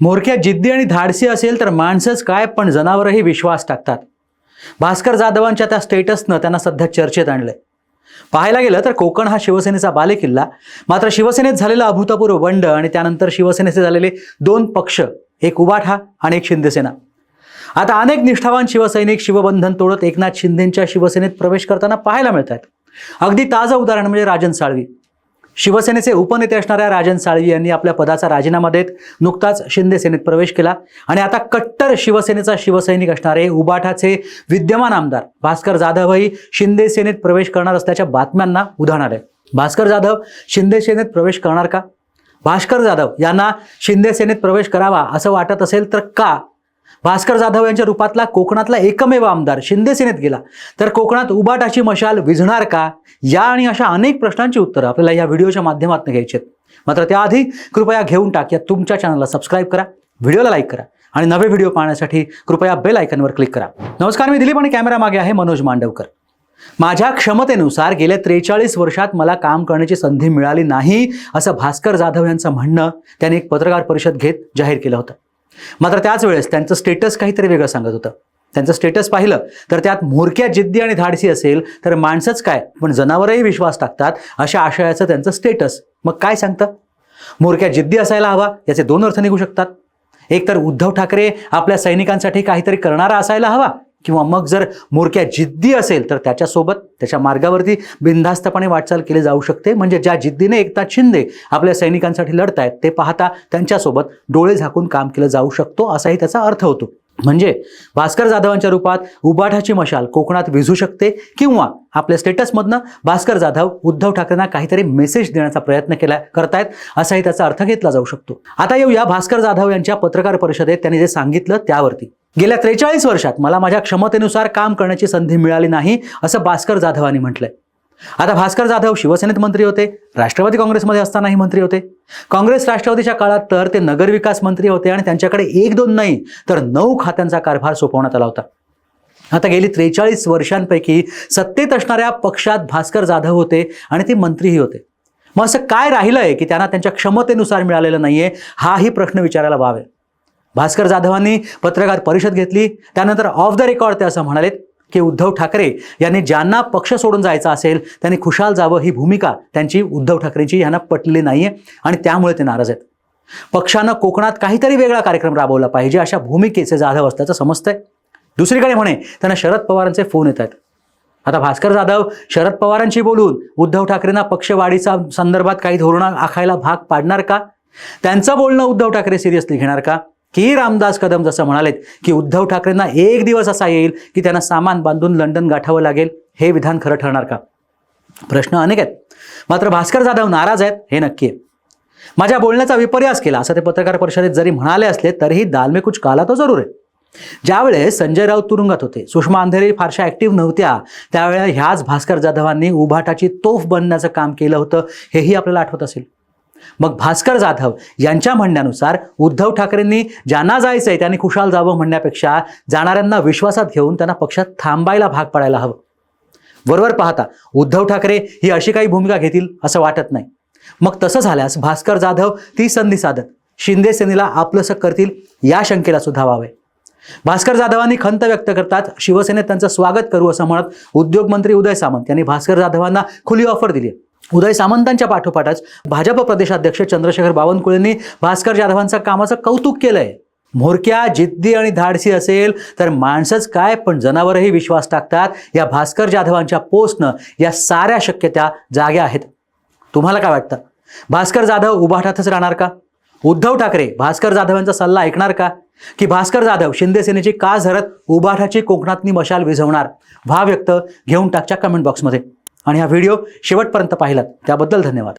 मोरक्या जिद्दी आणि धाडसी असेल तर माणसंच काय पण जनावरही विश्वास टाकतात. भास्कर जाधवांच्या त्या स्टेटसनं त्यांना सध्या चर्चेत आणलंय. पाहायला गेलं तर कोकण हा शिवसेनेचा बालेकिल्ला. मात्र शिवसेनेत झालेलं अभूतपूर्व बंड आणि त्यानंतर शिवसेनेचे झालेले दोन पक्ष एक उबाठा आणि एक शिंदेसेना आता अनेक निष्ठावान शिवसैनिक शिवबंधन तोडत एकनाथ शिंदेंच्या शिवसेनेत प्रवेश करताना पाहायला मिळत आहेत अगदी ताजं उदाहरण म्हणजे राजन साळवी. शिवसेनेचे उपनेते असणाऱ्या राजन साळवी यांनी आपल्या पदाचा राजीनामा देत नुकताच शिंदे सेनेत प्रवेश केला. आणि आता कट्टर शिवसेनेचा शिवसैनिक असणारे उबाठाचे विद्यमान आमदार भास्कर जाधवही शिंदे सेनेत प्रवेश करणार असल्याच्या बातम्यांना उधाण आलंय. भास्कर जाधव शिंदे सेनेत प्रवेश करणार का? भास्कर जाधव यांना शिंदे सेनेत प्रवेश करावा असं वाटत असेल तर का? भास्कर जाधव यांच्या रूपातला कोकणातला एकमेव आमदार शिंदे सेनेत गेला. तर कोकणात उबाटाची मशाल विझणार का? या आणि अशा अनेक प्रश्नांची उत्तरं आपल्याला या व्हिडिओच्या माध्यमातून घ्यायची आहेत मात्र त्याआधी कृपया घेऊन टाकया. तुमच्या चॅनलला सबस्क्राईब करा व्हिडिओला लाईक करा आणि नवे व्हिडिओ पाहण्यासाठी कृपया बेल आयकनवर क्लिक करा. नमस्कार मी दिलीप आणि कॅमेरा मागे आहे मनोज मांडवकर. माझ्या क्षमतेनुसार गेल्या त्रेचाळीस वर्षात मला काम करण्याची संधी मिळाली नाही असं भास्कर जाधव यांचं म्हणणं त्याने एक पत्रकार परिषद घेत जाहीर केलं होतं. मात्र त्याच वेळेस त्यांचं स्टेटस काहीतरी वेगळं सांगत होतं. त्यांचं स्टेटस पाहिलं तर त्यात म्होरक्या जिद्दी आणि धाडसी असेल तर माणसंच काय? पण जनावरही विश्वास टाकतात अशा आशयाचं त्यांचं स्टेटस मग काय सांगतं? म्होरक्या जिद्दी असायला हवा याचे दोन अर्थ निघू शकतात. एक तर उद्धव ठाकरे आपल्या सैनिकांसाठी काहीतरी करणारा असायला हवा किंवा मग जर मोरक्या जिद्दी असेल तर त्याच्यासोबत त्याच्या मार्गावरती बिनधास्तपणे वाटचाल केली जाऊ शकते. म्हणजे ज्या जिद्दीने एकनाथ शिंदे आपल्या सैनिकांसाठी लढतायत ते पाहता त्यांच्यासोबत डोळे झाकून काम केलं जाऊ शकतो असाही त्याचा अर्थ होतो. म्हणजे भास्कर जाधवांच्या रूपात उबाठाची मशाल कोकणात विझू शकते किंवा आपल्या स्टेटसमधनं भास्कर जाधव उद्धव ठाकरेंना काहीतरी मेसेज देण्याचा प्रयत्न केला करतायत असाही त्याचा अर्थ घेतला जाऊ शकतो. आता येऊया भास्कर जाधव यांच्या पत्रकार परिषदेत त्यांनी जे सांगितलं त्यावरती. गेल्या त्रेचाळीस वर्षात मला माझ्या क्षमतेनुसार काम करण्याची संधी मिळाली नाही असं भास्कर जाधवांनी म्हटलंय. आता भास्कर जाधव शिवसेनेत मंत्री होते राष्ट्रवादी काँग्रेसमध्ये असतानाही मंत्री होते. काँग्रेस राष्ट्रवादीच्या काळात तर ते नगरविकास मंत्री होते आणि त्यांच्याकडे एक दोन नाही तर नऊ खात्यांचा कारभार सोपवण्यात आला होता. आता गेली त्रेचाळीस वर्षांपैकी सत्तेत असणाऱ्या पक्षात भास्कर जाधव होते आणि ते मंत्रीही होते. मग असं काय राहिलं आहे की त्यांना त्यांच्या क्षमतेनुसार मिळालेलं नाहीये हाही प्रश्न विचारायला वाव आहे भास्कर जाधवांनी पत्रकार परिषद घेतली. त्यानंतर ऑफ द रेकॉर्ड ते असं म्हणालेत की उद्धव ठाकरे यांनी ज्यांना पक्ष सोडून जायचं असेल त्यांनी खुशाल जावं ही भूमिका त्यांची उद्धव ठाकरेंची यांना पटली नाहीये आणि त्यामुळे ते नाराज आहेत. पक्षानं कोकणात काहीतरी वेगळा कार्यक्रम राबवला पाहिजे अशा भूमिकेचे जाधव असल्याचं समजतंय. दुसरीकडे म्हणे त्यांना शरद पवारांचे फोन येत आहेत आता भास्कर जाधव शरद पवारांशी बोलून उद्धव ठाकरेंना पक्षवाढीचा संदर्भात काही धोरणं आखायला भाग पाडणार का? त्यांचं बोलणं उद्धव ठाकरे सिरियसली घेणार का? की रामदास कदम जसं म्हणालेत की उद्धव ठाकरेंना एक दिवस असा येईल की त्यांना सामान बांधून लंडन गाठावं लागेल हे विधान खरं ठरणार का? प्रश्न अनेक आहेत. मात्र भास्कर जाधव नाराज आहेत हे नक्की आहे. माझ्या बोलण्याचा विपर्यास केला असं ते पत्रकार परिषदेत जरी म्हणाले असले तरीही दालमे कुछ काला तो जरूर आहे. ज्यावेळेस संजय राऊत तुरुंगात होते सुषमा अंधेरी फारशा ॲक्टिव्ह नव्हत्या त्यावेळेला ह्याच भास्कर जाधवांनी उभाटाची तोफ बनण्याचं काम केलं होतं हेही आपल्याला आठवत असेल. मग भास्कर जाधव यांच्या म्हणण्यानुसार उद्धव ठाकरेंनी ज्यांना जायचंय त्यांनी खुशाल जावं म्हणण्यापेक्षा जाणाऱ्यांना विश्वासात घेऊन त्यांना पक्षात थांबायला भाग पाडायला हवं. बरोबर पाहता उद्धव ठाकरे ही अशी काही भूमिका घेतील असं वाटत नाही. मग तसं झाल्यास भास्कर जाधव ती संधी साधत शिंदे सेनेला आपलंसं करतील या शंकेला सुद्धा वावे भास्कर जाधवांनी खंत व्यक्त करतात शिवसेनेत त्यांचं स्वागत करू असं म्हणत उद्योगमंत्री उदय सामंत यांनी भास्कर जाधवांना खुली ऑफर दिली आहे. उदय सामंतांच्या पाठोपाठच भाजप प्रदेशाध्यक्ष चंद्रशेखर बावनकुळेंनी भास्कर जाधवांचं कामाचं कौतुक केलंय. म्होरक्या जिद्दी आणि धाडसी असेल तर माणसंच काय पण जनावरही विश्वास टाकतात या भास्कर जाधवांच्या पोस्टनं या साऱ्या शक्यता जाग्या आहेत. तुम्हाला काय वाटतं? भास्कर जाधव उभाठातच राहणार का? उद्धव ठाकरे भास्कर जाधव यांचा सल्ला ऐकणार का? की भास्कर जाधव शिंदे सेनेची का झरत उभाठाची कोकणातनी मशाल विझवणार? भाव व्यक्त घेऊन टाकच्या कमेंट बॉक्समध्ये आणि हा व्हिडिओ शेवटपर्यंत पाहिलात. त्याबद्दल धन्यवाद.